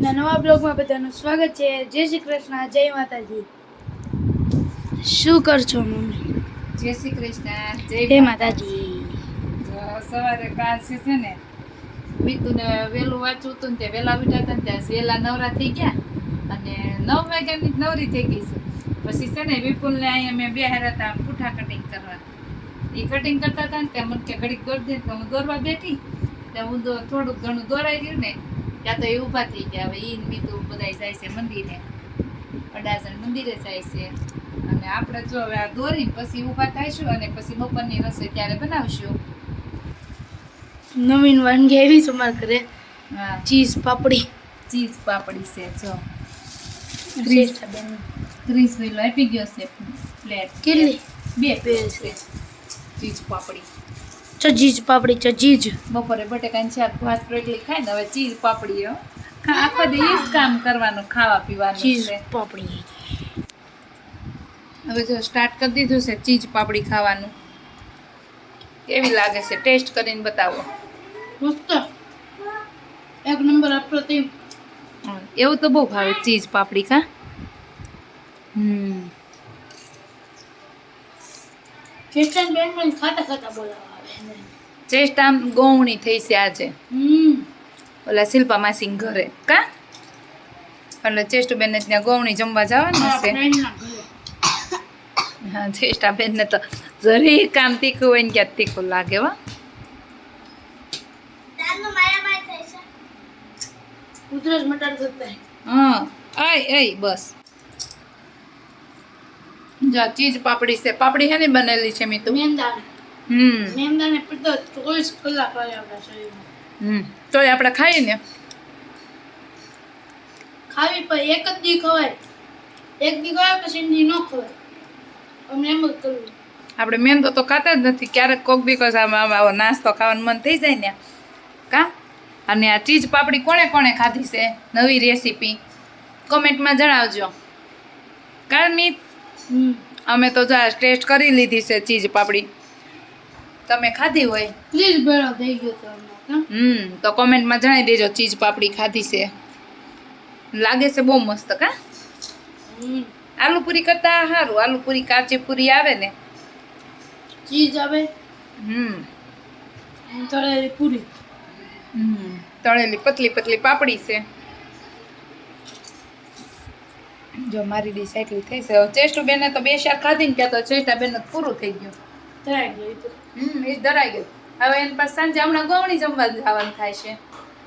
આજના નવા બ્લોગમાં બધાનું સ્વાગત છે. જય શ્રી કૃષ્ણ. જય માતાજી. શું કરશો મમ્મી? જય શ્રી કૃષ્ણ. જય માતાજી. સવારે કાલથી છે ને મીતુને વહેલું વાંચવું હતું ને તે વહેલા ઉઠ્યા હતા ને ત્યાં વહેલા નવરા થઈ ગયા. અને નવ વાગ્યાની નવરી થઈ ગઈ છે. પછી છે ને વિપુલને અહીંયા મેં બે હારા હતા પૂઠા કટિંગ કરવા. એ કટિંગ કરતા હતા ને ત્યાં મને કે ઘડીક દોરી દે તો હું દોરવા બેઠી. ત્યાં હું થોડુંક ઘણું દોરાઈ ગયું ને ત્યાં તો એ ઊભા થઈ ગયા. હવે ઈન મીતુ બધા જાય છે મંદિરે. અડાસણ મંદિરે જાય છે. અને આપણે જો હવે આ દોરીને પછી ઊભા થાઈશું અને પછી બપોરની રસોઈ ત્યારે બનાવશું. નવીન વાનગી આવી છે અમારા ઘરે. ચીઝ પાપડી. ચીઝ પાપડી છે જો. શ્રેષ્ઠાબેન. ત્રીસ કિલો આપી ગયો છે પ્લેટ કેટલી? બે પ્લેટ છે. Cheese papdi. Cheese papdi cheese. બપોરે બટેકાની શાક ભાત રોટલી ખાય ને હવે ચીજ પાપડી આખો દિવસ કામ કરવાનું ખાવા પીવાનું ચીજ પાપડી. હવે જો સ્ટાર્ટ કરી દીધું છે ચીજ પાપડી ખાવાનું. કેવી લાગે છે? ટેસ્ટ કરીને બતાવો. મસ્ત. એક નંબર આપણો તે. એવું તો બહુ ભાવે ચીજ પાપડી કા હમ. ચેતન બેન ખાતા ખાતા બોલાવા. આમ ગૌણી થઈ છે. આજે ઓલા શિલ્પા માસી ઘરે. કા? એટલે ચેસ્ટ બેન ત્યાં ગૌણી જમવા જવાનું છે હા ચેસ્ટા બેન ને તો જરી કામ તીખું હોય ને ક્યાં તીખું લાગે હા. આય બસ. જો ચીજ પાપડી છે. પાપડી હે ને બનેલી છે મીતુ? મેંદા હમ. મેંદાને પીતો ચોવીસ કલાક હોય આપણા શરીરમાં. હમ. તોય આપણે ખાઈએ ને? ખાવી પણ એક જ દી ખવાય. એક દી ખવાય પછી દી ન ખવાય. અમને એમ જ કરવું. આપણે મેંદો તો ખાતા જ નથી. ક્યારેક કોક બીકોઝ આમાં નાસ્તો ખાવાનું મન થઈ જાય ને. કા? અને આ ચીજ પાપડી કોણે કોણે ખાધી છે? નવી રેસીપી. કોમેન્ટમાં જણાવજો. કારણ મિત હમ. અમે તો જો ટેસ્ટ કરી લીધી છે ચીજ પાપડી. તમે ખાધી હોય? પ્લીઝ ભેળો થઈ ગયો તો હમ તો કોમેન્ટમાં જણાવી દેજો ચીઝ પાપડી ખાધી છે. લાગે છે બહુ મસ્ત કા? આલુ પૂરી કરતા સારું આલુ પૂરી કાચી પૂરી આવે ને. ચીઝ આવે? હમ. તળેલી પૂરી. હમ તળેલી પતલી પતલી પાપડી છે. જો મારી ડીશ એટલી થઈ છે. ચેસ્ટુ બેને તો બે શાક ખાધી ને ત્યાં તો ચેસ્ટા બેન પૂરું થઈ ગયું. થઈ ગયું હમ એ ધરાઈ ગયું. હવે એની પાસે સાંજે હમણાં ગવણી જમવા જવાનું થાય છે.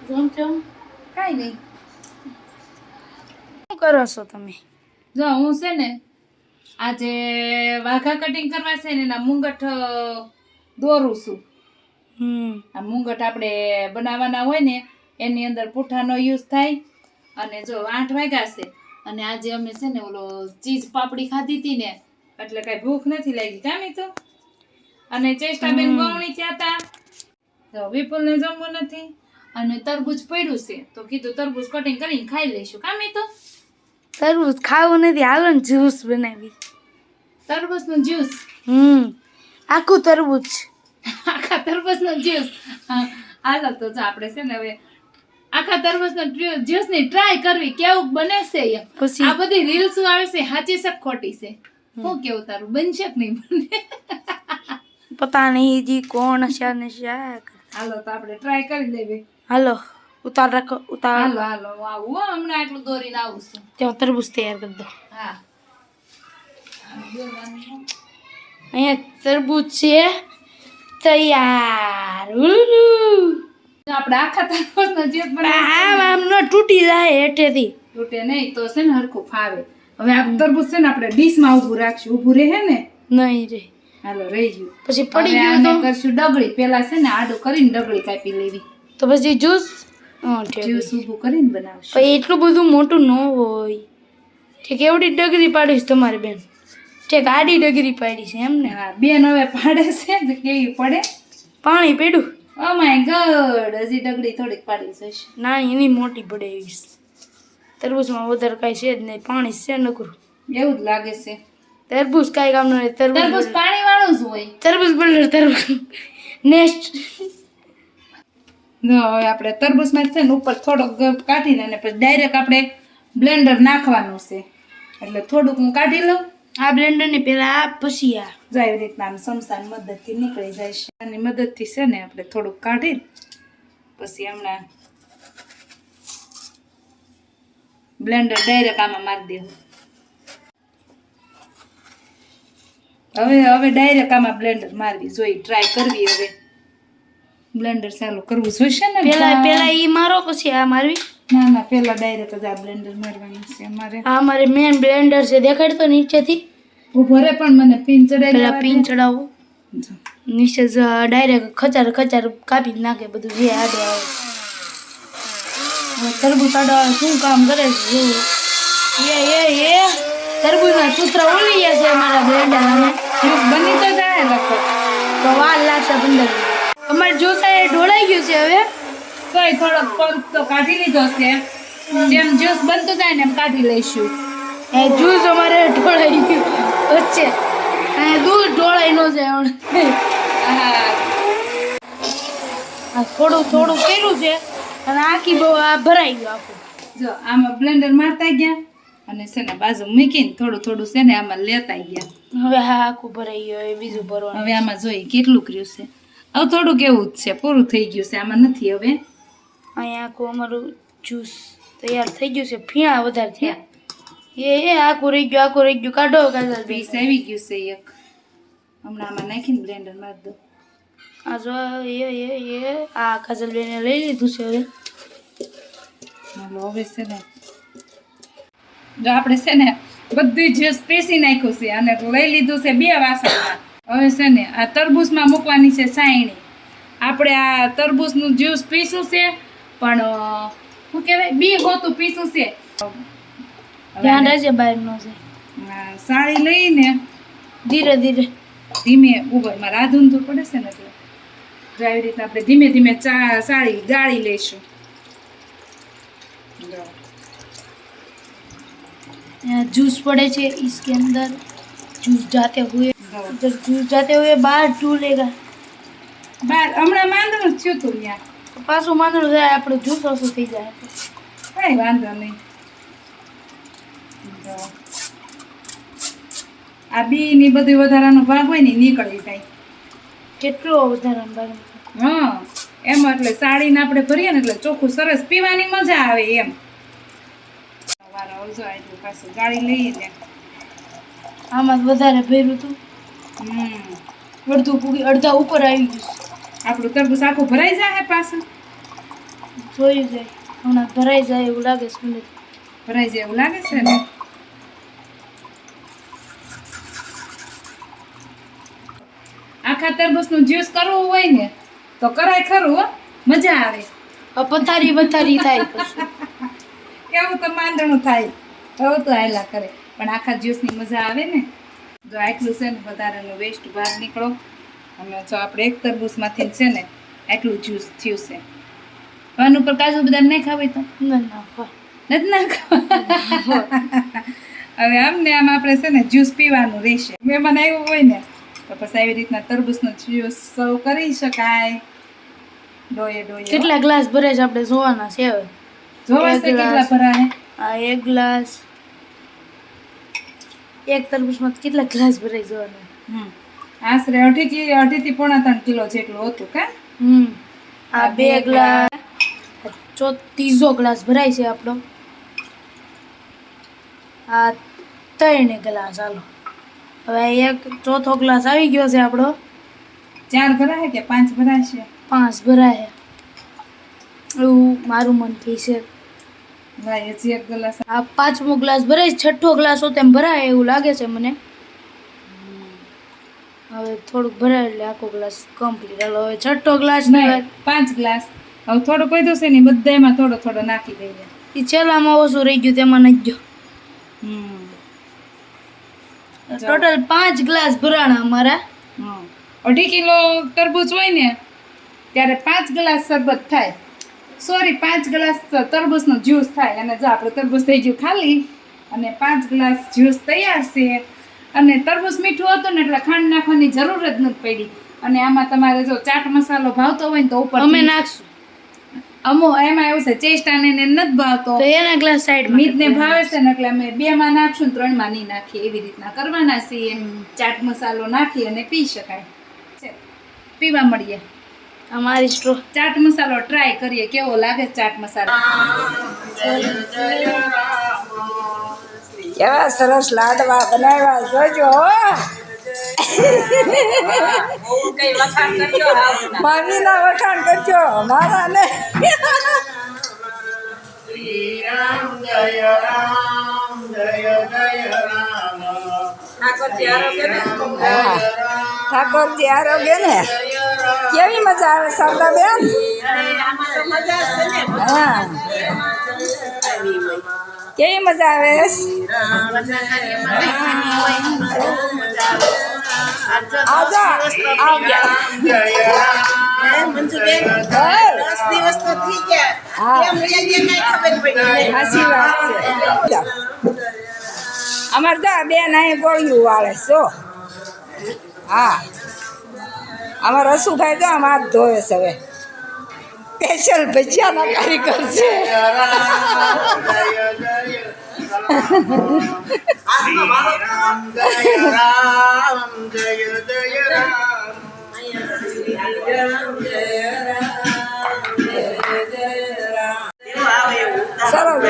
જમ જોમ. કાંઈ નહીં. શું કરો છો તમે? જો હું છે ને આજે વાઘા કટિંગ કરવા છે ને એના મુંગઠ દોરું છું. હમ. આ મુંગટ આપણે બનાવવાના હોય ને એની અંદર પૂઠાનો યુઝ થાય. અને જો આઠ વાગ્યા છે. અને આજે અમે છે ને ઓલો ચીઝ પાપડી ખાધી હતી ને એટલે કાંઈ ભૂખ નથી લાગી. કામી તો? અને ચેષ્ટાબેન ગવણી થયા હતા તો વિપુલને જમવું નથી. અને તરબૂચ પડ્યું છે તો કીધું તરબૂચ કટિંગ કરીને ખાઈ લઈશું. કામી તો તરબૂચ ખાવું નથી હાલો ને જ્યુસ બનાવી. તરબૂચનો જ્યુસ? હમ આખું તરબૂચ. આખા તરબૂચનો જ્યુસ? હાલો તો જો આપણે છે ને હવે આખા તરબૂચનો જ્યુસની ટ્રાય કરવી કેવું બને છે આ બધી રીલ્સ આવે છે સાચી છે ખોટી છે? હું કેવું તારું બનશે કે નહીં બને પતા નહીં જી કોણ છે ને શાક હાલો તો આપણે ટ્રાય કરી લેવી હાલો ઉતાર રાખો ઉતાર. હાલો હાલો હું આવું હો, હમણાં એટલું દોરીને આવું છું. ત્યાં તરબૂચ તૈયાર કરી દો. હા. અહીંયા તરબૂચ છે. તૈયાર. આપણે આખા તરબૂચનો જે આમ આમ ન તૂટી જાય હેઠેથી. તૂટે નહીં તો છે ને હરખું ફાવે. હવે આ તરબૂચ છે ને આપણે ડીશમાં ઊભું રાખશું. ઊભું રહે ને? નહીં રે હાલો રહી ગયું. પછી પડી ગયું તો? કરશું ડગળી. પેલા છે ને આડું કરીને ડગળી કાપી લેવી. તો પછી જ્યુસ? જ્યુસ ઊભું કરીને બનાવશું. પણ એટલું બધું મોટું ન હોય. ઠીક એવડી ડગરી પાડીશ તમારી બેન. ઠીક આડી ડગરી પાડી છે એમ ને હા બેન હવે પાડે છે તો કેવી પડે? પાણી પીડું? ઓ માય ગોડ હજી ડગડી થોડીક પાડી જશે ના એની મોટી પડે એવી. તરબૂચમાં વધારે કાંઈ છે જ નહીં પાણી છે નકરું. એવું જ લાગે છે. તરબૂચ કાંઈ કામનું નહીં તરબૂચ પાણી વાળું જ હોય. તરબૂચ બિલ્ડર તરબૂચ. નેક્સ્ટ હવે આપણે તરબૂચમાં છે ને ઉપર થોડોક કાઢીને અને પછી ડાયરેક્ટ આપણે બ્લેન્ડર નાખવાનું છે. એટલે થોડુંક હું કાઢી લઉં. આ બ્લેન્ડર ને પેલા આ પછી આ. જાય રીતના આમ સમસાન મદદથી નીકળી જાય છે. આની મદદથી છે ને આપણે થોડુંક કાઢી પછી હમણાં બ્લેન્ડર ડાયરેક્ટ આમાં મારી દેવું. હવે હવે ડાયરેક્ટ આમાં બ્લેન્ડર મારવી જોઈ ટ્રાય કરવી હવે. બ્લેન્ડર ચાલુ કરવું જોઈશે ને પેલા પેલા ઈ મારો પછી આ મારવી? ના ના પેલા ડાયરેક્ટ જ આ બ્લેન્ડર મારવાનું છે અમારે. આ મારે મેન બ્લેન્ડર છે દેખાડતો નીચેથી? ઊભો રે પણ મને પિન ચડાવી પેલા પિન. ચડાવો. નીચે જ ડાયરેક્ટ ખચાર ખચાર કાપી નાખે બધું જે આડે આવે. તરબૂચ આડો શું કામ કરે છે એ એ એ. તરબૂચના સૂત્ર ઉલી ગયા છે અમારા બ્લેન્ડર અને જ્યુસ બની તો જાય લગભગ. તો વાર લાગશે પંદર અમારે જોસા એ ઢોળાઈ ગયું છે હવે. તોય થોડોક પંપ તો કાઢી લીધો છે. જેમ જ્યુસ બનતું જાય ને એમ કાઢી લઈશું. એ જ્યુસ અમારે ઢોળાઈ ગયું. વચ્ચે. અને દૂધ ઢોળાઈ નો હમણાં. હા. થોડું થોડું કર્યું છે. અને આખી બહુ આ ભરાઈ ગયું આખું. જો, આમાં બ્લેન્ડર મારતા ગયા. અને છે ને બાજુ મૂકીને થોડું થોડું છે ને આમાં લેતા ગયા. હવે હા આખું ભરાઈ ગયો એ બીજું ભરવાનું હવે આમાં જોઈએ કેટલું કર્યું છે. હવે થોડુંક એવું જ છે પૂરું થઈ ગયું છે આમાં નથી હવે. અહીંયા આખું અમારું જ્યુસ તૈયાર થઈ ગયું છે ફીણા વધારે થયા. એ એ આખું રહી ગયું આખું રહી ગયું કાઢો કાઢો પીસ આવી ગયું છે એક. હમણાં આમાં નાખીને બ્લેન્ડર મારી દો આ જો એ એ એ આ કાજલબેને લઈ લીધું છે હવે. હવે છે ને જો આપણે છે ને બધું જ્યુસ પીસી નાખ્યું છે અને લઈ લીધું છે બે વાસણમાં હવે છે ને આ તરબૂચમાં મૂકવાની છે સાયણી. આપણે આ તરબૂચનું જ્યુસ પીસું છે પણ શું કહેવાય? બી હોતું પીસું છે. ધ્યાન રહેજે બહારનો છે સાળી લઈને ધીરે ધીરે. ધીમે ઉપરમાં રાધુન તો પડે છે ને એટલે. જો આવી રીતના આપણે ધીમે ધીમે ચા સાળી ગાળી લઈશું જો. यहाँ जूस पड़े छे इसके अंदर जूस जाते हुए જો. उधर जूस जाते हुए बाहर टूलेगा બાર હમણાં માંદણું જ થયું તું ત્યાં પાછું માંદડું જાય આપણું જ્યુસ ઓછું થઈ જાય કઈ વાંધો નહીં જો. આ બી ની બધી વધારાનો ભાગ હોય ને ઈ નીકળી જાય કેટલો વધારે બાર હા એમ એટલે સાડીને આપણે ભરીએ ને એટલે ચોખ્ખું સરસ પીવાની મજા આવે એમ વારો આવજો એટલું પાછું. ગાળી લઈએ ને આમાં વધારે ભર્યું હતું હમ. અડધું પૂરી અડધા ઉપર આવી ગયું આપણું તરબૂચ આખું ભરાઈ જાય પાછું. જોઈ જાય હમણાં ભરાઈ જાય એવું લાગે છે મને. ભરાઈ જાય એવું લાગે છે ને? આખા તરબૂચનું જ્યુસ કરવું હોય ને તો કરાય ખરું હો. મજા આવે. પથારી પથારી થાય કેવું તો માંદણું થાય. હવે તો આયલા કરે. પણ આખા જ્યુસની મજા આવે ને. જો આટલું છે ને વધારાનું વેસ્ટ બહાર નીકળો. અને જો આપણે એક તરબૂચમાંથી છે ને આટલું જ્યુસ થયું છે. પાન ઉપર કાજુ બદામ નહીં ખાવી તો. નથી નાખવા હવે આમ ને આમ આપણે છે ને જ્યુસ પીવાનું રહેશે. મહેમાન આવ્યું હોય ને તો પછી આવી રીતના તરબૂચનો જ્યુસ સર્વ કરી શકાય. ડોયે ડોયે. કેટલા ગ્લાસ ભરે છે આપણે જોવાના છે હવે? જોવા કેટલા ગ્લાસ. ભરાય એક ગ્લાસ. એક તરબૂચમાં કેટલા ગ્લાસ ભરાઈ જવાના? હમ. આશરે અઢી કિ પોણા ત્રણ કિલો જેટલું હતું કા? હમ. આ આ બે બે ગ્લાસ. ચો ત્રીજો ગ્લાસ ભરાય છે આપણો. આ ત્રણ ગ્લાસ હાલો. હવે એક ચોથો ગ્લાસ આવી ગયો છે આપણો. ચાર ભરાય કે પાંચ ભરાય છે? પાંચ ભરાય. એવું મારું મન કહે છે. ભાઈ એક ગ્લાસ. આ પાંચમો ગ્લાસ ભરાય છઠ્ઠો ગ્લાસ તેમ ભરાય એવું લાગે છે મને. હવે થોડુંક ભરાય એટલે આખો ગ્લાસ કમ્પ્લીટ હાલો હવે છઠ્ઠો ગ્લાસ નહીં પાંચ ગ્લાસ. હવે થોડો કોઈ છે ને બધામાં થોડો થોડો નાખી દઈએ. એ છેલ્લામાં ઓછું રહી ગયું તેમાં નથી ગયો હમ. ટોટલ પાંચ ગ્લાસ ભરાણા અમારા. અઢી કિલો તરબૂચ હોય ને ત્યારે પાંચ ગ્લાસ શરબત થાય. સોરી પાંચ ગ્લાસ તરબૂચનો જ્યુસ થાય. અને જો આપણે તરબૂચ થઈ ગયું ખાલી અને પાંચ ગ્લાસ જ્યુસ તૈયાર છે. અને તરબૂચ મીઠું હતું ને એટલે ખાંડ નાખવાની જરૂર જ નથી પડી. અને આમાં તમારે જો ચાટ મસાલો ભાવતો હોય ને તો ઉપર અમે નાખશું. અમો એમાં એવું છે ચેષ્ટાને એને નથી ભાવતો. તો એના ગ્લાસ સાઈડ મીઠને ભાવે છે ને એટલે અમે બે માં નાખશું ને ત્રણમાં નહીં નાખીએ. એવી રીતના કરવાના છીએ. ચાટ મસાલો નાખી અને પી શકાય. પીવા મળીએ. અમારી સ્ટ્રો ચાટ મસાલો ટ્રાય કરીએ કેવો લાગે ચાટ મસાલો? કેવા સરસ લાડવા બનાવ્યા જોજો મામીના વખાણ કરજો મારા ને? હા. ઠાકોરજી આરોગ્ય ને? કેવી મજા આવે સરદા બેન કેવી મજા આવે? આજા સાચી અમારે તો બેન અહીં ગોળિયું વાળે છો હા. અમારા રસુભાઈ તો આમ હાથ ધોવે છે હવે. સ્પેશિયલ ભજીયાના કારીગર છે. સરસ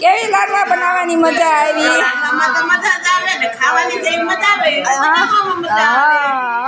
કેવી લાડવા બનાવવાની મજા આવી? હા